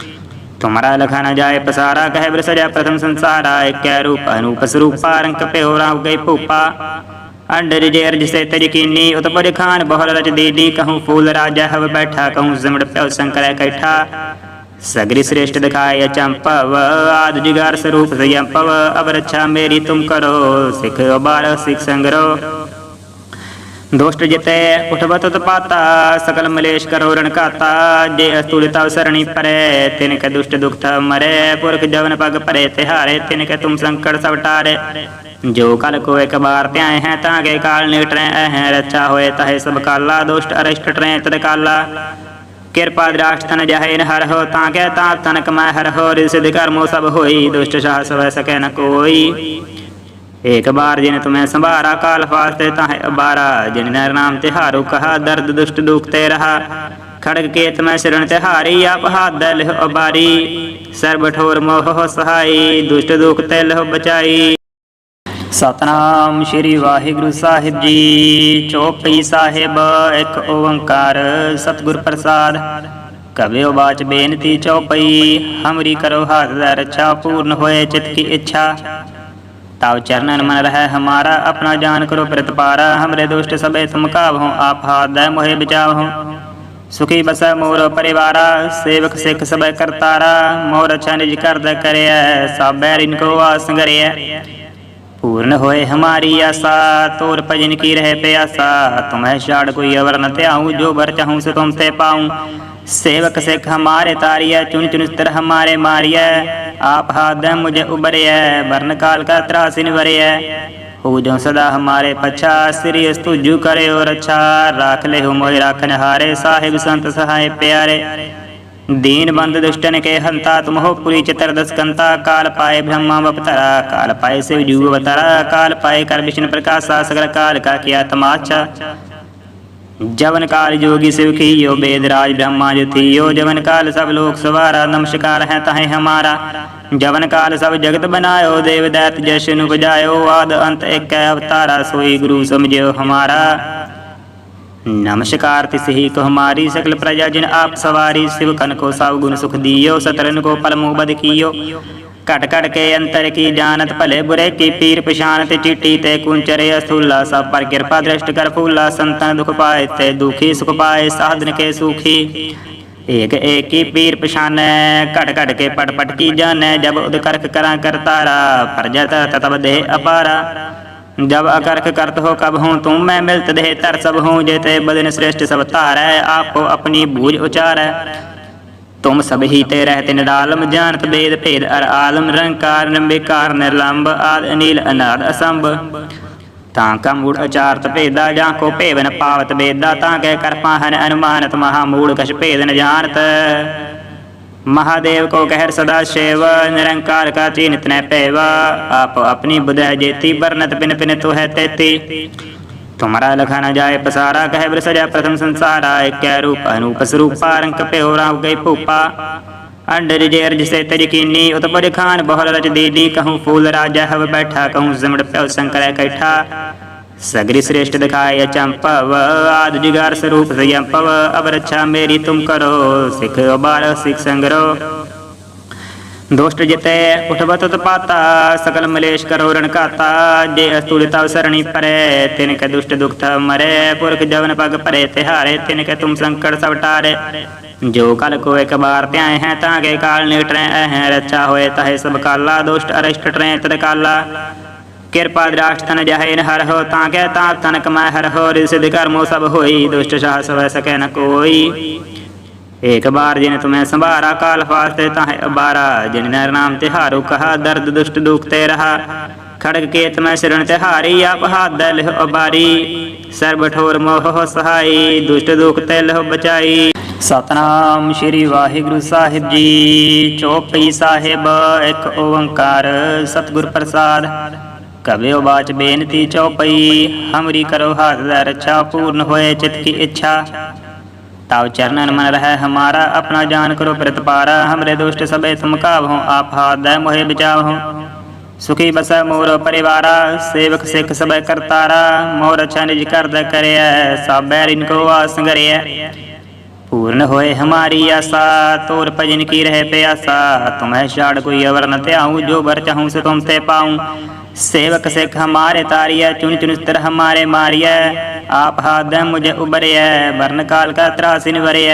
ਤੁਮਰਾ ਲਖਾ ਨ ਜਾਏ ਪਸਾਰਾ ਕਹਿ ਬ੍ਰਿਸ ਜਾ ਪ੍ਰਥਮ ਸੰਸਾਰਾ ਏਕੈ ਰੂਪ ਅਨੂਪ ਸਰੂਪਾ ਰੰਗ ਪਿਓ ਰਾਵ ਗਏ ਭੂਪਾ ਅੰਡਰ ਜੇ ਅਰਜ ਸੇ ਤਜਕੀਨੀ ਉਤਪਰ ਖਾਨ ਬਹੁਲ ਰਚ ਦੀਦੀ ਕਹੂੰ ਫੂਲ ਰਾਜਾ ਹਵ ਬੈਠਾ ਕਹੂੰ ਜ਼ਮੜ ਪਿਓ ਸੰਕਰੈ ਕੈਠਾ ਸਗਰੀ ਸ੍ਰੇਸ਼ਟ ਦਿਖਾਇ ਚੰਪਵ ਆਦ ਜਿਗਾਰ ਸਰੂਪ ਸਯੰਪਵ ਅਬ ਰੱਛਾ ਮੇਰੀ ਤੁਮ ਕਰੋ ਸਿਖ ਬਾਲ ਸਿਖ ਸੰਗਰੋ ਦੁਸ਼ਟ ਜਿਤੇ ਉਠਵਤ ਤਪਾਤਾ, ਸਕਲ ਮਲੇਸ਼ ਕਰੋ ਰਣ ਕਾਤਾ ਜੇ ਅਸਤੁਲਿਤਾ ਸਰਣੀ ਪਰੇ ਤਿਨ ਕੇ ਦੁਸ਼ਟ ਦੁਖਤ ਮਰੇ, ਪੁਰਖ ਜਵਨ ਪਗ ਪਰੇ, ਤਿਹਾਰੇ ਤਿਨ ਕੇ ਤੁਮ ਸੰਕਟ ਸਭ ਟਾਰੇ। ਜੋ ਕਲ ਕੋ ਇੱਕ ਬਾਰ ਧਿਆਏ ਹੈ, ਤਾਂ ਕੇ ਕਾਲ ਨਿਟਰੈ ਹੈ ਰੱਛਾ ਹੋਏ, ਤਹੇ ਸਭ ਕਾਲਾ, ਦੁਸ਼ਟ ਅਰਿਸ਼ਟ ਟਰੈ ਤਦ ਕਾਲਾ। ਕਿਰਪਾ ਦ੍ਰਾਸ਼ਟ ਤਨ ਜਹੇ ਹਰ ਹੋ, ਤਾਂ ਕੇ ਤਾਂ ਤਨ ਕਮੈ ਹਰ ਹੋ ਰਿ ਸਿਧ ਕਰਮੋ ਸਭ ਹੋਈ, ਦੁਸ਼ਟ ਸਾਹਸ ਵੈ ਸਕੈ ਨ ਕੋਈ। एक बार जिन तुम्हें संभारा काल फास्ते ताहे अबारा जिन नर नाम तिहारु कहा दर्द दुष्ट दुखते रहा खड़ग केत में शरण तिहारी आप हाथ दल अबारी सर्व ठोर मोह सहाई दुष्ट दुख ते लह बचाई ਸਤਨਾਮ ਸ੍ਰੀ ਵਾਹਿਗੁਰੂ ਸਾਹਿਬ ਜੀ ਚੌਪਈ ਸਾਹਿਬ ਇੱਕ ਓੰਕਾਰ ਸਤਿਗੁਰ ਪ੍ਰਸਾਦ ਕਬਿਓ ਬਾਚ ਬੇਨਤੀ ਚੌਪਈ ਹਮਰੀ ਕਰੋ ਹਾਥ ਦਾ ਰੱਛਾ ਪੂਰਨ ਹੋਏ ਚਿਤ ਕੀ ਇੱਛਾ तब चरणन मन रह हमारा अपना जान करो प्रतिपारा हमरे दुष्ट सबे तुम काबहो आप हाथ दय मोहे बचावहो सुखी बस मोर परिवारा सेवक सिख सब करतारा मोर अच्छा निज कर द करे सब बैर इनको आस गरिय पूर्ण होए हमारी आशा तोर भजन की रहे प्यासा तुम्हें छाड़ कोई अवर न त्याऊं जो बर चाहूं से तुम ते पाऊं सेवक सिख हमारे तारिया चुन चुन स्तर हमारे मारिया आप हाथ दे मुझे उबरिया वर्ण काल का त्रासिन वरिया हो जो सदा हमारे पछा श्री स्तुजु करे और अच्छा राख ले हो मोहि राखन हारे साहिब संत सहाय प्यारे दीन बंद दुष्टन के हंता तुम हो पुरी चितर दस्कंता काल पाए ब्रह्मा बपतरा काल पाए शिव जू अवतरा काल पाए कर विष्णु प्रकाशा सगल काल का किया तमाचा ਜਵਨ ਕਾਲ ਜੋਗੀ ਸਿਵ ਕੀਓ ਬੇਦ ਰਾਜ ਬ੍ਰਹਮਾ ਜੋ ਥੀਓ ਜਵਨ ਕਾਲ ਸਭ ਲੋਕ ਸਵਾਰਾ, ਨਮਸਕਾਰ ਹੈ ਤਾਹੇ ਹਮਾਰਾ। ਜਵਨ ਕਾਲ ਸਭ ਜਗਤ ਬਨਾਇਓ ਦੇਵ ਦੈਤ ਜਸ ਨੂੰ ਬਜਾਇਓ ਆਦ ਅੰਤ ਇੱਕ ਅਵਤਾਰਾ, ਸੋਈ ਗੁਰੂ ਸਮਝਿਓ ਹਮਾਰਾ। ਨਮਸਕਾਰ ਤਿਸ ਹੀ ਕੋ ਹਮਾਰੀ, ਸਕਲ ਪ੍ਰਜਾ ਜਿਨ ਆਪ ਸਵਾਰੀ। ਸਿਵ ਕਨ ਕੋ ਸਭ ਗੁਣ ਸੁਖ ਦਿਓ, ਸਤਰਨ ਕੋ ਪਲ ਮੂਬਦ ਘਟ ਘਟ ਕੇ ਅੰਤਰ ਕੀ ਜਾਣਤ ਭਲੇ ਬੁਰੇ ਕੀ ਪੀਰ ਪਛਾਨ ਤੇ ਚੀਟੀ ਤੇ ਕੁੰਚਰੇ ਅਸੂਲਾ ਸਭ ਪਰ ਕਿਰਪਾ ਦ੍ਰਿਸ਼ਟ ਕਰ ਫੂਲਾ, ਸੰਤਾਂ ਦੁਖ ਪਾਏ ਤੇ ਦੁਖੀ ਸੁਖ ਪਾਏ, ਸਾਧਨ ਕੇ ਸੁਖੀ। ਏਕ ਏਕੀ ਪੀਰ ਪਛਾਨੈ, ਘਟ ਘਟ ਕੇ ਪਟ ਪਟ ਕੀ ਜਾਣੈ, ਜਬ ਉਦ ਕਰਖ ਕਰਾਂ ਕਰਤਾਰਾ ਪਰਜਤ ਤਤਬ ਦੇ ਅਪਾਰਾ। ਜਬ ਅਕਰਖ ਕਰਤ ਹੋ ਕਬ ਹੂੰ, ਤੂੰ ਮੈਂ ਮਿਲਤ ਦੇ ਤਰ ਸਭ ਹੂੰ, ਜੇ ਤੇ ਬਦਨ ਸ੍ਰੇਸ਼ਟ ਸਭ ਧਾਰੈ, ਆਪੋ ਆਪਣੀ ਬੂਝ ਉਚਾਰੈ। ਤੁਮ ਸਭ ਹੀ ਤੇ ਰਹਤੇ ਨਿਰਾਲਮ, ਜਾਣਤ ਬੇਦ ਭੇਦ, ਅਰ ਆਲਮ, ਰੰਕਾਰ ਨਿਰਵਿਕਾਰ ਨਿਰਲੰਭ ਆਦ, ਅਨੀਲ, ਅਨਾਦ, ਅਸੰਭ। ਤਾਂ ਕਾ ਮੂੜ ਅਚਾਰਤ ਭੇਦਾ, ਜਾਂ ਕੋ ਭੇਵਨ ਪਾਵਤ ਬੇਦਾ ਤਾਂ ਕਹਿ ਕਰ ਹਨ ਅਨੁਮਾਨਤ ਮਹਾ ਮੂੜ ਕਛ ਭੇਦ ਨ ਜਾਣਤ। ਮਹਾਦੇਵ ਕੋ ਕਹਿਰ ਸਦਾ ਸੇਵ, ਨਿਰੰਕਾਰ ਕਾ ਚੀਨਤ ਨੈ ਭੇਵਾ ਆਪ ਆਪਣੀ ਬੁਧੈ ਜੇਤੀ ਬਰਨਤ ਬਿਨ ਬਿਨ ਤੋ ਤੇਤੀ। तुम्हारा लखा न जाए पसारा कह ब्र सजा प्रथम संसारा एक रूप अनूप स्वरूपा रंक पे हो राव गई भूपा अंडर जेर जिसे तज कीनी उत्पज खान बहुल रच दीदी कहूँ फूल राजा हव बैठा कहूँ जमड़ प्यो शंकर कैठा सगरी श्रेष्ठ दिखाय चंपव आद जिगार स्वरूप संयंपव अब रक्षा मेरी तुम करो सिख बार सिख संग्रो ਦੁਸ਼ਟ ਜਿਤੇ ਉਠਵਤ ਤਪਾਤਾ ਸਕਲ ਮਲੇਸ਼ ਕਰੋ ਰਣ ਕਾਤਾ ਜੇ ਅਸਤੁਲਿਤਾ ਸਰਣੀ ਪਰੇ ਤਿਨ ਕੇ ਦੁਸ਼ਟ ਦੁਖਤ ਮਰੇ, ਪੁਰਖ ਜਵਨ ਪਗ ਪਰੇ, ਤਿਹਾਰੇ ਤਿਨ ਕੇ ਤੁਮ ਸੰਕਟ ਸਭ ਟਾਰੇ। ਜੋ ਕਲ ਕੋ ਇੱਕ ਬਾਰ ਧਿਆਏ ਹੈ, ਤਾਂ ਕੇ ਕਾਲ ਨਿਟਰੈ ਹੈ ਰਚਾ ਹੋਏ, ਤਹੇ ਸਭ ਕਾਲਾ, ਦੁਸ਼ਟ ਅਰਿਸ਼ਟ ਟਰੈ ਤਦ ਕਾਲਾ। ਕਿਰਪਾ ਦ੍ਰਾਸ਼ ਤਨ ਜਹੇ ਨ ਹਰ ਹੋ, ਤਾਂ ਕਹਿ ਤਾਪ ਤਨ ਕਮੈ ਹਰ ਹੋ ਰਿ ਸਿਧ ਕਰਮੋ ਸਭ ਹੋਈ, ਦੁਸ਼ਟ ਸਾਹਸ ਵੈ ਸਕੈ ਨ ਕੋਈ। ਏਕ ਬਾਰ ਜਿਨ ਤੁਮੈ ਸੰਭਾਰਾ ਕਾਲ ਫਾਸਤੇ ਤਾਹੇ ਅਬਾਰਾ, ਜਿਨ ਨਰ ਨਾਮ ਤਿਹਾਰੂ ਕਹਾ, ਦਰਦ ਦੁਸ਼ਟ ਦੁਖ ਤੇ ਰਹਾ। ਖੜਗ ਕੇਤ ਮੈਂ ਸ਼ਰਨ ਤਿਹਾਰੀ ਆਪ ਹਾਥ ਲਿਹ ਅਬਾਰੀ ਸਰਬ ਠੋਰ ਮੋਹ ਸਹਾਈ, ਦੁਸ਼ਟ ਦੁਖ ਤੇ ਸਤਨਾਮ ਸ਼੍ਰੀ ਵਾਹਿਗੁਰੂ ਸਾਹਿਬ ਜੀ। ਚੋਪਈ ਸਾਹਿਬ, ਇੱਕ ਓੰਕਾਰ ਸਤਿਗੁਰ ਪ੍ਰਸਾਦ। ਕਬਿਓ ਬਾਚ ਬੇਨਤੀ ਚੌਪਈ, ਹਮਰੀ ਕਰੋ ਹਾਥ ਦਾ ਰੱਛਾ, ਪੂਰਨ ਹੋਏ ਚਿਤ ਕੀ ਇੱਛਾ। ਤਵ ਚਰਨਨ ਮਨ ਰਹਿ ਹਮਾਰਾ, ਆਪਣਾ ਜਾਨ ਕਰੋ ਪ੍ਰਤਪਾਰਾ, ਹਮਰੇ ਦੁਸ਼ਟ ਸਭੇ ਤੁਮ ਕਾਵਹੁ, ਆਪ ਹਾਥ ਦੈ ਮੋਹਿ ਬਚਾਵਹੁ। ਸੁਖੀ ਬਸੈ ਮੋਰ ਪਰਿਵਾਰਾ, ਸੇਵਕ ਸਿੱਖ ਸਭੈ ਕਰਤਾਰਾ ਮੋਰ ਅਛਾ ਨਿਜ ਕਰਦਾ ਕਰਿਐ ਸਭ ਬੈਰਿਨ ਕੋ ਆਸ ਗਰਿਐ। ਪੂਰਨ ਹੋਏ ਹਮਾਰੀ ਆਸਾ, ਤੋਰ ਭਜਨ ਕੀ ਰਹਿ ਪਿਆਸਾ, ਤੁਮਹਿ ਛਾੜ ਕੋਈ ਅਵਰ ਨ ਧਿਆਉ, ਜੋ ਵਰ ਚਾਹੂੰ ਸੇ ਤੁਮ ਤੇ ਪਾਉ। सेवक सिख हमारे तारिय चुन चुन स्तर हमारे मारिय आप हाथ दे मुझे उबरिय वर्ण काल का त्रासिन वरिय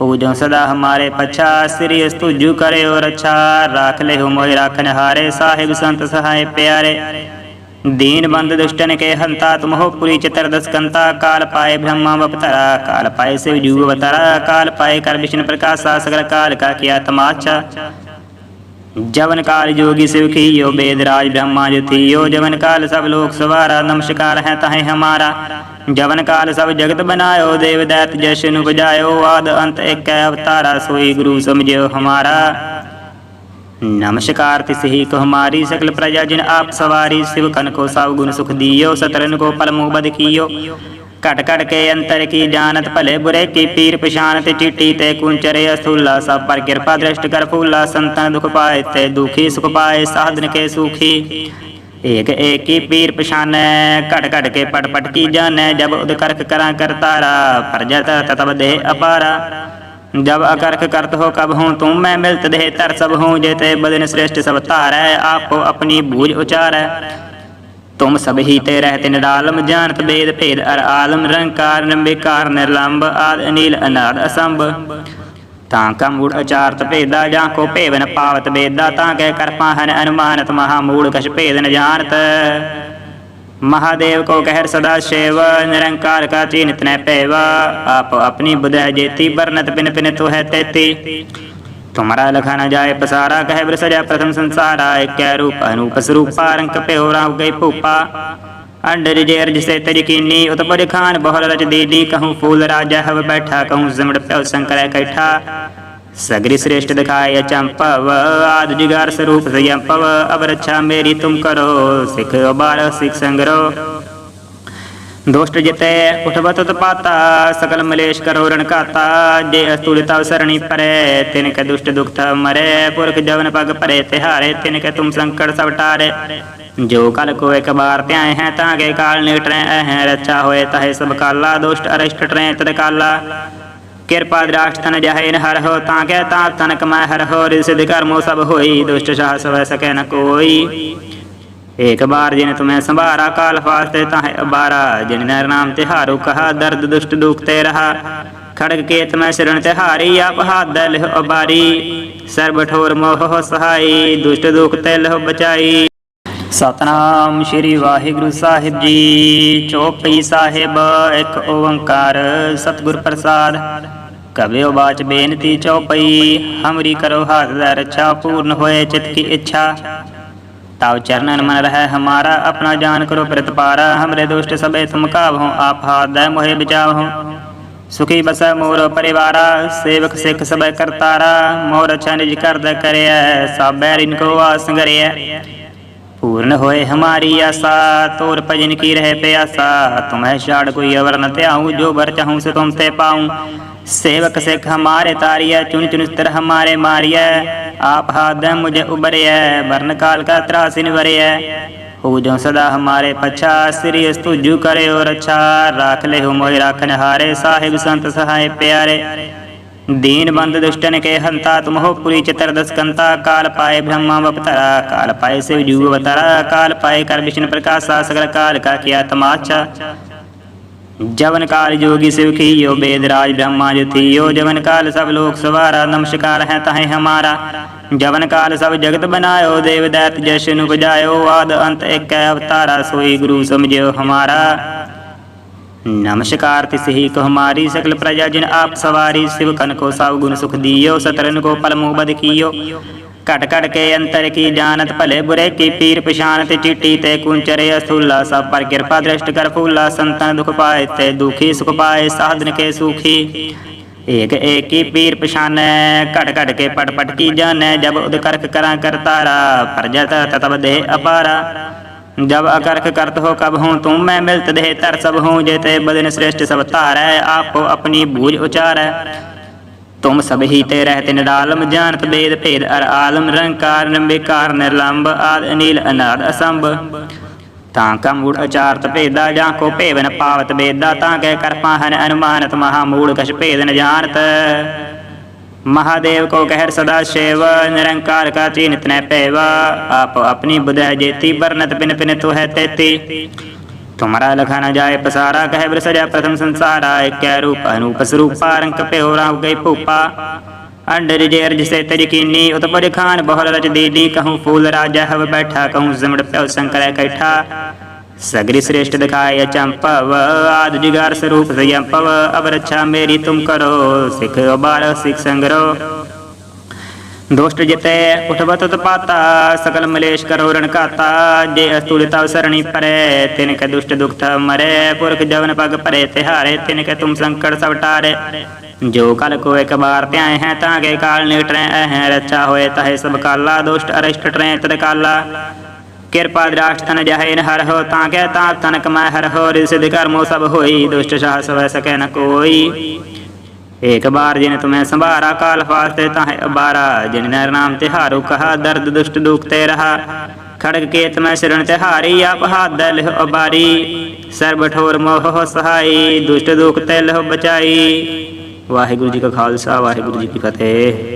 हो जो सदा हमारे पछा श्री स्तुजु करे और अच्छा राख ले हो मोहि राखन हारे साहिब संत सहाय प्यारे दीन बंद दुष्टन के हंता तुम हो पुरी चितर दस्कंता काल पाए ब्रह्मा बपतरा काल पाए शिव जू अवतरा काल पाए कर विष्णु प्रकाशा सगल काल का किया तमाचा ਜਵਨ ਕਾਲ ਜੋਗੀ ਸਿਵ ਕੀਓ ਬੇਦ ਰਾਜ ਬ੍ਰਹਮਾ ਜੋ ਥੀਓ ਜਵਨ ਕਾਲ ਸਭ ਲੋਕ ਸਵਾਰਾ, ਨਮਸਕਾਰ ਹੈ ਤਾਹੇ ਹਮਾਰਾ। ਜਵਨ ਕਾਲ ਸਭ ਜਗਤ ਬਨਾਇਓ ਦੇਵ ਦੈਤ ਜਸ ਨੂੰ ਬਜਾਇਓ ਆਦ ਅੰਤ ਇੱਕ ਅਵਤਾਰਾ, ਸੋਈ ਗੁਰੂ ਸਮਝਿਓ ਹਮਾਰਾ। ਨਮਸਕਾਰ ਤਿਸਹੀ ਕੋ ਹਮਾਰੀ, ਸਕਲ ਪ੍ਰਜਾ ਜਿਨ ਆਪ ਸਵਾਰੀ। ਸਿਵ ਕਨ ਕੋ ਸਭ ਗੁਣ ਸੁਖ ਦਿਓ, ਸਤਰਨ ਕੋ ਪਲਮੋ ਬਦ ਕੀਓ। ਘਟ ਘਟ ਕੇ ਅੰਤਰ ਕੀ ਜਾਣਤ ਭਲੇ ਬੁਰੇ ਕੀ ਪੀਰ ਪਛਾਨ ਤੇ ਚੀਟੀ ਤੇ ਕੁੰਚਰੇ ਅਸੂਲਾ, ਸਭ ਪਰ ਕਿਰਪਾ ਦ੍ਰਿਸ਼ਟ ਕਰ ਫੂਲਾ, ਸੰਤਾਂ ਦੁਖ ਪਾਏ ਤੇ ਦੁਖੀ ਸੁਖ ਪਾਏ, ਸਾਧਨ ਕੇ ਸੁਖੀ। ਏਕ ਏਕੀ ਪੀਰ ਪਛਾਨੈ, ਘਟ ਘਟ ਕੇ ਪਟ ਪਟ ਕੀ ਜਾਣੈ, ਜਬ ਉਦਕਰਕ ਕਰਾਂ ਕਰਤਾਰਾ ਪਰਜਤ ਤਤਬ ਦੇ ਅਪਾਰਾ। ਜਬ ਅਕਰਖ ਕਰਤ ਹੋ ਕਬ ਹੂੰ, ਤੂੰ ਮੈਂ ਮਿਲਤ ਦੇ ਤਰ ਸਭ ਹੂੰ, ਜੇ ਤੇ ਬਦਨ ਸ੍ਰੇਸ਼ਟ ਸਭ ਧਾਰੈ, ਆਪੋ ਆਪਣੀ ਬੂਝ ਉਚਾਰੈ। तुम सब ही ते रहते निरालम जानत वेद भेद अर आलम रंकार निंबिकार निर्लंब आद अनिल अनाद असंभ ਤਾਂ ਕਾ ਮੂੜ ਅਚਾਰਤ ਭੇਦਾ ਜਾਂ ਕੋ ਭੇਵਨ ਪਾਵਤ ਬੇਦਾ ਤਾਂ ਕਹਿ ਕਰ ਪਾਹਨ ਅਨੁਮਾਨਤ ਮਹਾ ਮੂੜ ਕਛ ਭੇਦ ਨ ਜਾਣਤ महादेव को कहर सदा शिव निरंकार का चीनित न पैवा आप अपनी बुध जेती बरनत पिन पिन तो है तेती तुम्हारा लखा न जाए पसारा कह ब्र सजा प्रथम संसारा एक रूप अनूप स्वरूपा रंग पे हो राव गई फूपा अंडर जेर जिसे तरी कीनी उतपर खान बहुल रच दीदी कहूँ फूल राजा हव बैठा कहूँ सिमड़ प्यो शंकर कैठा सगरी श्रेष्ठ दिखाए चंपव आद जिगार स्वरूप संयंपव अब रक्षा मेरी तुम करो सिख बार ਦੁਸ਼ਟ ਜਿਤੈ ਉਠਵਤ ਤਪਾਤਾ ਸਕਲ ਮਲੇਸ਼ ਕਰੋ ਰਣਕਾਤਾ ਜੇ ਅਸਤੁਲਿਤਾ ਸਰਣੀ ਪਰੈ ਤਿਨ ਕੈ ਦੁਸ਼ਟ ਦੁਖਤ ਮਰੈ, ਪੁਰਖ ਜਵਨ ਪਗ ਪਰੇ, ਤਿਹਾਰੇ ਤਿਨ ਕੈ ਤੁਮ ਸੰਕਟ ਸਭ ਟਾਰੇ। ਜੋ ਕਲ ਕੋ ਇਕ ਬਾਰ ਧਿਆਏ ਹੈ, ਤਾਂ ਕੇ ਕਾਲ ਨਿਟਰੈ ਹੈ ਰੱਛਾ ਹੋਏ, ਤਹੇ ਸਭ ਕਾਲਾ, ਦੁਸ਼ਟ ਅਰਿਸ਼ਟ ਟਰੈ, ਤਦ ਕਾਲਾ। ਕਿਰਪਾ ਦ੍ਰਾਸ਼ ਤਨ ਜਹੈ ਹਰ ਹੋ, ਤਾਂ ਕੈ ਤਾਪ ਤਨ ਕਮੈ ਹਰ ਹੋ ਰਿਸਿਧ ਕਰਮੋ ਸਭ ਹੋਈ, ਦੁਸ਼ਟ ਸਾਹ ਸਵੈ ਸਕੈ ਨ ਏਕ ਬਾਰ ਜਿਨ ਤੁਮੈ ਸੰਭਾਰਾ ਕਾਲ ਫਾਸਤੇ ਤਾਹੇ ਅਬਾਰਾ, ਜਿਨ ਨਰ ਨਾਮ ਤਿਹਾਰੂ ਕਹਾ, ਦਰਦ ਦੁਸ਼ਟ ਦੁਖ ਤੇ ਰਹਾ। ਖੜਗ ਕੇਤ ਮੈਂ ਸ਼ਰਨ ਤਿਹਾਰੀ ਆਪ ਹਾਥ ਦੈ ਲਿਹ ਅਬਾਰੀ ਸਰਬ ਠੋਰ ਮੋਹ ਸਹਾਈ, ਦੁਸ਼ਟ ਦੁਖ ਸਤਨਾਮ ਸ਼੍ਰੀ ਵਾਹਿਗੁਰੂ ਸਾਹਿਬ ਜੀ, ਚੋਪਈ ਸਾਹਿਬ, ਇੱਕ ਓੰਕਾਰ ਸਤਿਗੁਰ ਪ੍ਰਸਾਦ। ਕਬਿਓ ਬਾਚ ਬੇਨਤੀ ਚੌਪਈ, ਹਮਰੀ ਕਰੋ ਹਾਥ ਦਾ ਰੱਛਾ, ਪੂਰਨ ਹੋਏ ਚਿਤ ਕੀ ਇੱਛਾ। ताव चरणन मन रह हमारा अपना जान करो प्रतपारा हमरे दुष्ट सबे तुम कावहो आप हाथ दय मोहे बिचावहो सुखी बस मोर परिवारा सेवक सिख सब करतारा मोर अच्छा निज कर करे सब बैर इनको आसंगरे पूर्ण होए हमारी आशा तोर भजन की रहे प्यासा तुम्हें छाड़ कोई अवर न त्याऊं जो बर चाहूं से तुम ते पाऊं सेवक सिख हमारे तारिया चुन चुन स्तर हमारे मारिया आप हाथ दे मुझे उबरिय वर्ण काल का त्रासिन वरिय हो जो सदा हमारे पछा श्री स्तुजु करे और अच्छा राख ले हो मोहि राखन हारे साहिब संत सहाय प्यारे दीन बंद दुष्टन के हंता तुम हो पुरी चितर दस्कंता काल पाए ब्रह्मा बपतरा काल पाए शिव जू अवतरा काल पाए कर विष्णु प्रकाशा सगल काल का किया तमाचा ਜਵਨ ਕਾਲ ਜੋਗੀ ਸਿਵ ਕੀਓ ਬੇਦ ਰਾਜ ਬ੍ਰਹਮਾ ਜਥੀਓ ਜਵਨ ਕਾਲ ਸਭ ਲੋਕ ਸਵਾਰਾ ਨਮਸਕਾਰ ਹੈ ਤਾਹੇ ਹਮਾਰਾ ਜਵਨ ਕਾਲ ਸਭ ਜਗਤ ਬਨਾਇਓ ਦੇਵ ਦੈਤ ਜਸ਼ਨ ਨੂੰ ਬਜਾਇਓ ਆਦ ਅੰਤ ਇੱਕ ਹੈ ਅਵਤਾਰਾ ਸੋਈ ਗੁਰੂ ਸਮਝਿਓ ਹਮਾਰਾ नमस्कार तिसहि को हमारी सकल प्रजा जिन आप सवारी शिव कन को सब गुण सुख दियो सतरन को पल मुँह बद कियो ਘਟ ਘਟ ਕੇ ਅੰਤਰ ਕੀ ਜਾਣਤ ਭਲੇ ਬੁਰੇ ਕੀ ਪੀਰ ਪਛਾਨਤ ਚਿੱਟੀ ਤੇ ਕੁੰਚਰੇ ਅਸੂਲਾ ਸਭ ਪਰ ਕਿਰਪਾ ਦ੍ਰਿਸ਼ਟ ਕਰ ਫੂਲਾ, ਸੰਤਾਂ ਦੁਖ ਪਾਏ ਤੇ ਦੁਖੀ ਸੁਖ ਪਾਏ, ਸਾਧਨ ਕੇ ਸੁਖੀ। ਏਕ ਏਕੀ ਪੀਰ ਪਛਾਨੈ, ਘਟ ਘਟ ਕੇ ਪਟ ਪਟ ਕੀ ਜਾਣੈ, ਜਬ ਉਦ ਕਰਖ ਕਰਾਂ ਕਰਤਾਰਾ ਪਰਜਤ ਤਤਬ ਦੇ ਅਪਾਰਾ। ਜਬ ਅਕਰਖ ਕਰਤ ਹੋ ਕਬ ਹੂੰ ਤੂੰ, ਮੈਂ ਮਿਲਤ ਦੇ ਤਰ ਸਭ ਹੂੰ, ਜੇ ਤੇ ਬਦਨ ਸ੍ਰੇਸ਼ਟ ਸਭ ਧਾਰੈ, ਆਪੋ ਆਪਣੀ ਬੂਝ ਉਚਾਰੈ। तुम सब ही ते रहते निरालम जानत वेद भेद अर आलम रंकार निम्बिकार निर्लंब आद अनिल अनाद असंभ ਤਾਂ ਕਾ ਮੂੜ ਅਚਾਰਤ ਭੇਦਾ ਜਾਂ ਕੋ ਭੇਵਨ ਪਾਵਤ ਬੇਦਾ ਤਾਂ ਕਹਿ ਕਰਪਾ ਹਨ ਅਨੁਮਾਨਤ ਮਹਾ ਮੂੜ ਕਛ ਭੇਦ ਨ ਜਾਣਤ महादेव को कहर सदा शिव निरंकार का चीन तनै पैवा आप अपनी बुध है जेती बरनत पिन पिन तो है ਤੁਮਰਾ ਲਖਾ ਨਾ ਜਾਏ ਪਸਾਰਾ ਕਹਿ ਬਿਰ ਸਜਾ ਪ੍ਰਥਮ ਸੰਸਾਰਾ ਕੈ ਰੂਪ ਅਨੂਪ ਸਰੂਪਾ ਰੰਗ ਪਿਓ ਰਾਵ ਗਏ ਭੂਪਾ ਅੰਡਰ ਜੇ ਅਰਜ ਸੇ ਤਜਕੀਨੀ ਉਤਪਰ ਖਾਨ ਬਹੁਲ ਰਚ ਦੀਦੀ ਕਹੂੰ ਫੂਲ ਰਾਜਾ ਹਵ ਬੈਠਾ ਕਹੂੰ ਜ਼ਮੜ ਪਿਓ ਸੰਕਰੈ ਕੈਠਾ ਸਗਰੀ ਸ੍ਰੇਸ਼ਟ ਦਿਖਾਇ ਚੰਪਵ ਆਦ ਜਿਗਾਰ ਸਰੂਪ ਸਯੰਪਵ ਅਬ ਰੱਛਾ ਮੇਰੀ ਤੁਮ ਕਰੋ ਸਿਖ ਬਾਲ ਸਿਖ ਸੰਗਰੋ ਦੁਸ਼ਟ ਜਿਤੇ ਉਠਵਤ ਤਪਾਤਾ ਸਕਲ ਮਲੇਸ਼ ਕਰੋ ਰਣ ਘਾਤਾ, ਜੇ ਅਸਤੁਲਿਤਾ ਸਰਣੀ ਪਰੇ ਤਿਨ ਕੇ ਦੁਸ਼ਟ ਦੁਖਤ ਮਰੇ, ਪੁਰਖ ਜਵਨ ਪਗ ਪਰੇ ਤਿਹਾਰੇ ਤਿਨ ਕੇ ਤੁਮ ਸੰਕਟ ਸਭ ਟਾਰੇ। ਜੋ ਕਲ ਕੋ ਇੱਕ ਬਾਰ ਧਿਆਏ ਹੈ, ਤਾਂ ਕੇ ਕਾਲ ਨਿਟਰੈ ਹੈ ਰੱਛਾ ਹੋਏ ਤਹੇ ਸਭ ਕਾਲਾ, ਦੁਸ਼ਟ ਅਰਿਸ਼ਟ ਟਰੈ ਤਦ ਕਾਲਾ। ਕਿਰਪਾ ਦ੍ਰਾਸ਼ਟ ਤਨ ਜਹੇ ਨ ਹਰ ਹੋ, ਤਾਂ ਕੇ ਤਾਂ ਤਨ ਕਮੈ ਹਰ ਹੋ ਰਿ ਸਿਧ ਕਰਮੋ ਸਭ ਹੋਈ, ਦੁਸ਼ਟ ਸਾਹ ਸਵੈ ਸਕੈ ਨ ਕੋਈ। ਏਕ ਬਾਰ ਜਿਨ ਤੁਮੈ ਸੰਭਾਰਾ ਕਾਲ ਫਾਸਤੇ ਤਾਹੇ ਅਬਾਰਾ, ਜਿਨ ਨਰ ਨਾਮ ਤੇ ਹਾਰੂ ਕਹਾ, ਦਰਦ ਦੁਸ਼ਟ ਦੁਖਤੇ ਰਹਾ। ਖੜਗ ਕੇਤ ਮੈਂ ਸਿਰਣ ਤੇ ਹਾਰੀ, ਆਪ ਹਾਦ ਲਿਹ ਅਬਾਰੀ ਸਰਬ ਠੋਰ ਮੋਹ ਹੋ ਸਹਾਈ, ਦੁਸ਼ਟ ਦੁਖ ਤੇ ਲਹ ਬਚਾਈ। ਵਾਹਿਗੁਰੂ ਜੀ ਕਾ ਖਾਲਸਾ, ਵਾਹਿਗੁਰੂ ਜੀ ਕੀ ਫਤਿਹ।